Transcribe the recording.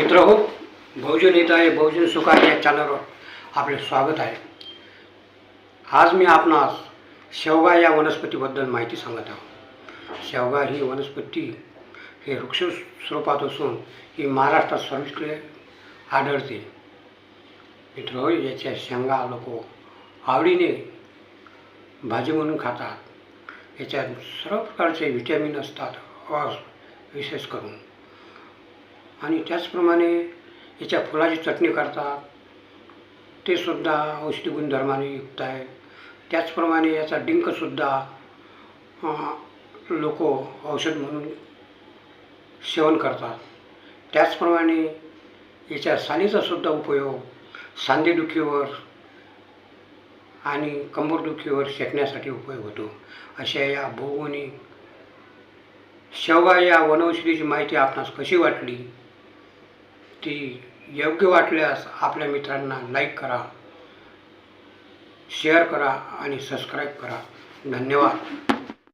मित्र हो बहुजन हित आहे बहुजन सुखाय या चॅनलवर आपले स्वागत आहे. आज मी आपणास शेवगा या वनस्पतीबद्दल माहिती सांगत आहोत. शेवगा ही वनस्पती हे वृक्ष स्वरूपात असून ही महाराष्ट्रात सर्वत्र आढळते. मित्र हो याच्या शेंगा लोक आवडीने भाजी म्हणून खातात. याच्यात सर्व प्रकारचे व्हिटॅमिन असतात विशेष करून. आणि त्याचप्रमाणे याच्या फुलाची चटणी करतात. ते सुद्धा औषधी गुणधर्माने युक्त आहे. त्याचप्रमाणे याचा डिंकसुद्धा लोक औषध म्हणून सेवन करतात. त्याचप्रमाणे याच्या सालीचासुद्धा उपयोग सांधेदुखीवर आणि कंबरदुखीवर शेकण्यासाठी उपयोग होतो. अशा या भौगोलिक शेवगा या वनौषधीची माहिती आपणास कशी वाटली? ती योग्य वाटल्यास आपल्या मित्रांना लाईक करा शेअर करा आणि सबस्क्राईब करा. धन्यवाद.